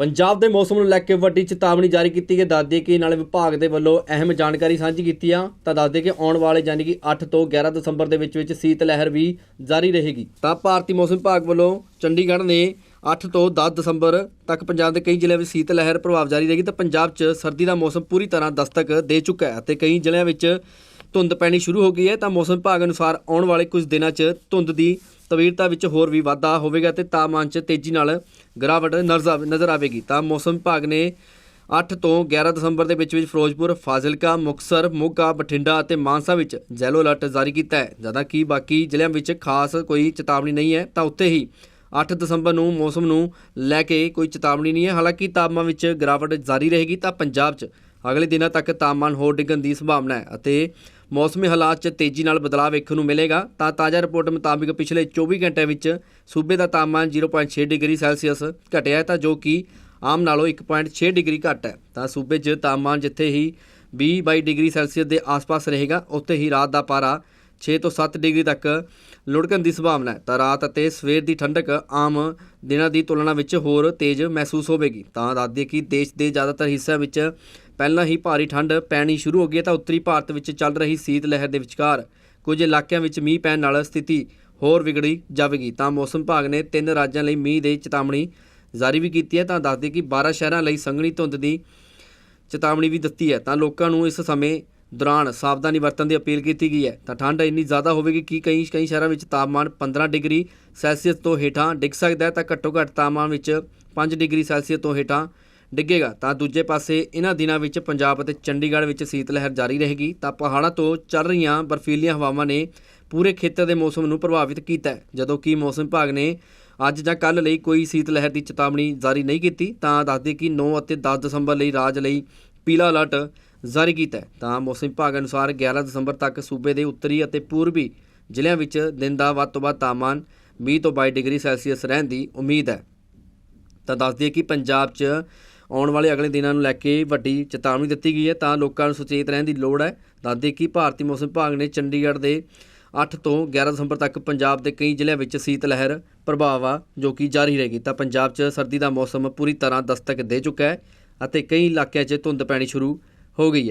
ਪੰਜਾਬ ਦੇ ਮੌਸਮ ਨੂੰ ਲੈ ਕੇ ਵੱਡੀ ਚੇਤਾਵਨੀ ਜਾਰੀ ਕੀਤੀ ਗਈ ਦੱਸਦੇ ਕਿ ਨਾਲੇ ਵਿਭਾਗ ਦੇ ਵੱਲੋਂ ਅਹਿਮ ਜਾਣਕਾਰੀ ਸਾਂਝੀ ਕੀਤੀ ਆ। ਤਾਂ ਦੱਸਦੇ ਕਿ ਆਉਣ ਵਾਲੇ ਯਾਨੀ ਕਿ 8 ਤੋਂ 11 ਦਸੰਬਰ ਦੇ ਵਿੱਚ ਵਿੱਚ ਸੀਤ ਲਹਿਰ ਵੀ ਜਾਰੀ ਰਹੇਗੀ। ਤਾਂ ਭਾਰਤੀ ਮੌਸਮ ਵਿਭਾਗ ਵੱਲੋਂ ਚੰਡੀਗੜ੍ਹ ਨੇ 8 ਤੋਂ 10 ਦਸੰਬਰ ਤੱਕ ਪੰਜਾਬ ਦੇ ਕਈ ਜ਼ਿਲ੍ਹਿਆਂ ਵਿੱਚ ਸੀਤ ਲਹਿਰ ਪ੍ਰਭਾਵ ਜਾਰੀ ਰਹੇਗੀ। ਤਾਂ ਪੰਜਾਬ 'ਚ ਸਰਦੀ ਦਾ ਮੌਸਮ ਪੂਰੀ ਤਰ੍ਹਾਂ ਦਸਤਕ ਦੇ ਚੁੱਕਾ ਹੈ ਤੇ ਕਈ ਜ਼ਿਲ੍ਹਿਆਂ ਵਿੱਚ ਧੁੰਦ ਪੈਣੀ ਸ਼ੁਰੂ ਹੋ ਗਈ ਹੈ ਤਾਂ ਮੌਸਮ ਵਿਭਾਗ ਅਨੁਸਾਰ ਆਉਣ ਵਾਲੇ ਕੁਝ ਦਿਨਾਂ 'ਚ ਧੁੰਦ ਦੀ ਤਵੀਰਤਾ ਵਿੱਚ ਹੋਰ ਵੀ ਵਾਧਾ ਹੋਵੇਗਾ ਤੇ ਤਾਪਮਾਨ 'ਚ ਤੇਜ਼ੀ ਨਾਲ ਗਿਰਾਵਟ ਨਜ਼ਰ ਆਵੇ- ਨਜ਼ਰ ਆਵੇਗੀ। ਤਾਂ ਮੌਸਮ ਵਿਭਾਗ ਨੇ 8 ਤੋਂ 11 ਦਸੰਬਰ ਦੇ ਵਿੱਚ ਵਿੱਚ ਫਿਰੋਜ਼ਪੁਰ, ਫਾਜ਼ਿਲਕਾ, ਮੁਕਤਸਰ, ਮੋਗਾ, ਬਠਿੰਡਾ ਅਤੇ ਮਾਨਸਾ ਵਿੱਚ ਯੈਲੋ ਅਲਰਟ ਜਾਰੀ ਕੀਤਾ ਹੈ। ਜਦੋਂ ਕਿ ਬਾਕੀ ਜ਼ਿਲ੍ਹਿਆਂ ਵਿੱਚ ਖਾਸ ਕੋਈ ਚੇਤਾਵਨੀ ਨਹੀਂ ਹੈ ਤਾਂ ਉੱਥੇ ਹੀ 8 ਦਸੰਬਰ ਨੂੰ ਮੌਸਮ ਨੂੰ ਲੈ ਕੇ ਕੋਈ ਚੇਤਾਵਨੀ ਨਹੀਂ ਹੈ। ਹਾਲਾਂਕਿ ਤਾਪਮਾਨ ਵਿੱਚ ਗਿਰਾਵਟ ਜਾਰੀ ਰਹੇਗੀ ਤਾਂ ਪੰਜਾਬ 'ਚ ਅਗਲੇ ਦਿਨਾਂ ਤੱਕ ਤਾਪਮਾਨ ਹੋਰ ਡਿੱਗਣ ਦੀ ਸੰਭਾਵਨਾ ਹੈ ਅਤੇ ਮੌਸਮੀ ਹਾਲਾਤ 'ਚ ਤੇਜ਼ੀ ਨਾਲ ਬਦਲਾਅ ਵੇਖਣ ਨੂੰ ਮਿਲੇਗਾ। ਤਾਂ ਤਾਜ਼ਾ ਰਿਪੋਰਟ ਮੁਤਾਬਿਕ ਪਿਛਲੇ 24 ਘੰਟਿਆਂ ਵਿੱਚ ਸੂਬੇ ਦਾ ਤਾਪਮਾਨ 0.6 ਡਿਗਰੀ ਸੈਲਸੀਅਸ ਘਟਿਆ ਹੈ ਤਾਂ ਜੋ ਕਿ ਆਮ ਨਾਲੋਂ 1.6 ਡਿਗਰੀ ਘੱਟ ਹੈ। ਤਾਂ ਸੂਬੇ 'ਚ ਤਾਪਮਾਨ ਜਿੱਥੇ ਹੀ 20 22 ਡਿਗਰੀ ਸੈਲਸੀਅਸ ਦੇ ਆਸ-ਪਾਸ ਰਹੇਗਾ, ਉੱਥੇ ਹੀ ਰਾਤ ਦਾ ਪਾਰਾ 6 ਤੋਂ 7 ਡਿਗਰੀ ਤੱਕ ਲੁੜਕਣ ਦੀ ਸੰਭਾਵਨਾ ਹੈ। ਤਾਂ ਰਾਤ ਅਤੇ ਸਵੇਰ ਦੀ ਠੰਡਕ ਆਮ ਦਿਨਾਂ ਦੀ ਤੁਲਨਾ ਵਿੱਚ ਹੋਰ ਤੇਜ਼ ਮਹਿਸੂਸ ਹੋਵੇਗੀ। ਤਾਂ ਦੱਸਦੇ ਕਿ ਦੇਸ਼ ਦੇ ਜ਼ਿਆਦਾਤਰ ਹਿੱਸਿਆਂ ਵਿੱਚ ਪਹਿਲਾਂ ਹੀ ਭਾਰੀ ਠੰਡ ਪੈਣੀ ਸ਼ੁਰੂ ਹੋ ਗਈ ਹੈ ਤਾਂ ਉੱਤਰੀ ਭਾਰਤ ਵਿੱਚ ਚੱਲ ਰਹੀ ਸੀਤ ਲਹਿਰ ਦੇ ਵਿਚਕਾਰ ਕੁਝ ਇਲਾਕਿਆਂ ਵਿੱਚ ਮੀਂਹ ਪੈਣ ਨਾਲ ਸਥਿਤੀ ਹੋਰ ਵਿਗੜੀ ਜਾਵੇਗੀ। ਤਾਂ ਮੌਸਮ ਵਿਭਾਗ ਨੇ ਤਿੰਨ ਰਾਜਾਂ ਲਈ ਮੀਂਹ ਦੇ ਚੇਤਾਵਨੀ ਜਾਰੀ ਵੀ ਕੀਤੀ ਹੈ। ਤਾਂ ਦੱਸ ਕਿ 12 ਸ਼ਹਿਰਾਂ ਲਈ ਸੰਘਣੀ ਧੁੰਦ ਦੀ ਚੇਤਾਵਨੀ ਵੀ ਦਿੱਤੀ ਹੈ। ਤਾਂ ਲੋਕਾਂ ਨੂੰ ਇਸ ਸਮੇਂ ਦੌਰਾਨ ਸਾਵਧਾਨੀ ਵਰਤਣ ਦੀ ਅਪੀਲ ਕੀਤੀ ਗਈ ਹੈ। ਤਾਂ ਠੰਡ ਇੰਨੀ ਜ਼ਿਆਦਾ ਹੋਵੇਗੀ ਕਿ ਕਈ ਕਈ ਸ਼ਹਿਰਾਂ ਵਿੱਚ ਤਾਪਮਾਨ 15 ਡਿਗਰੀ ਸੈਲਸੀਅਸ ਤੋਂ ਹੇਠਾਂ ਡਿੱਗ ਸਕਦਾ ਹੈ ਤਾਂ ਘੱਟੋ ਘੱਟ ਤਾਪਮਾਨ ਵਿੱਚ 5 ਡਿਗਰੀ ਸੈਲਸੀਅਸ ਤੋਂ ਹੇਠਾਂ ਡਿੱਗੇਗਾ। ਤਾਂ ਦੂਜੇ ਪਾਸੇ ਇਹਨਾਂ ਦਿਨਾਂ ਵਿੱਚ ਪੰਜਾਬ ਅਤੇ ਚੰਡੀਗੜ੍ਹ ਵਿੱਚ ਸੀਤ ਲਹਿਰ ਜਾਰੀ ਰਹੇਗੀ। ਤਾਂ ਪਹਾੜਾਂ ਤੋਂ ਚੱਲ ਰਹੀਆਂ ਬਰਫੀਲੀਆਂ ਹਵਾਵਾਂ ਨੇ ਪੂਰੇ ਖੇਤਰ ਦੇ ਮੌਸਮ ਨੂੰ ਪ੍ਰਭਾਵਿਤ ਕੀਤਾ ਜਦੋਂ ਕਿ ਮੌਸਮ ਵਿਭਾਗ ਨੇ ਅੱਜ ਜਾਂ ਕੱਲ ਲਈ ਕੋਈ ਸੀਤ ਲਹਿਰ ਦੀ ਚੇਤਾਵਨੀ ਜਾਰੀ ਨਹੀਂ ਕੀਤੀ। ਤਾਂ ਦੱਸਦੇ ਕਿ 9 ਅਤੇ 10 ਦਸੰਬਰ ਲਈ ਰਾਜ ਲਈ ਪੀਲਾ ਅਲਰਟ ਜਾਰੀ ਕੀਤਾ ਤਾਂ ਮੌਸਮ ਵਿਭਾਗ ਅਨੁਸਾਰ 11 ਦਸੰਬਰ ਤੱਕ ਸੂਬੇ ਦੇ ਉੱਤਰੀ ਅਤੇ ਪੂਰਬੀ ਜ਼ਿਲ੍ਹਿਆਂ ਵਿੱਚ ਦਿਨ ਦਾ ਵੱਧ ਤੋਂ ਵੱਧ ਤਾਪਮਾਨ 20 ਤੋਂ 22 ਡਿਗਰੀ ਸੈਲਸੀਅਸ ਰਹਿਣ ਦੀ ਉਮੀਦ ਹੈ। ਤਾਂ ਦੱਸ ਦਈਏ ਕਿ ਪੰਜਾਬ 'ਚ ਆਉਣ ਵਾਲੇ ਅਗਲੇ ਦਿਨਾਂ ਨੂੰ ਲੈ ਕੇ ਵੱਡੀ ਚੇਤਾਵਨੀ ਦਿੱਤੀ ਗਈ ਹੈ, ਤਾਂ ਲੋਕਾਂ ਨੂੰ ਸੁਚੇਤ ਰਹਿਣ ਦੀ ਲੋੜ ਹੈ। ਦੱਸ ਦਈਏ ਕਿ ਭਾਰਤੀ ਮੌਸਮ ਵਿਭਾਗ ਨੇ ਚੰਡੀਗੜ੍ਹ ਦੇ 8 ਤੋਂ 11 ਦਸੰਬਰ ਤੱਕ ਪੰਜਾਬ ਦੇ ਕਈ ਜ਼ਿਲ੍ਹਿਆਂ ਵਿੱਚ ਸੀਤ ਲਹਿਰ ਪ੍ਰਭਾਵ ਆ, ਜੋ ਕਿ ਜਾਰੀ ਰਹੇਗੀ। ਤਾਂ ਪੰਜਾਬ 'ਚ ਸਰਦੀ ਦਾ ਮੌਸਮ ਪੂਰੀ ਤਰ੍ਹਾਂ ਦਸਤਕ ਦੇ ਚੁੱਕਾ ਹੈ ਅਤੇ ਕਈ ਇਲਾਕਿਆਂ 'ਚ ਧੁੰਦ ਪੈਣੀ ਸ਼ੁਰੂ ਹੋ ਗਈ ਹੈ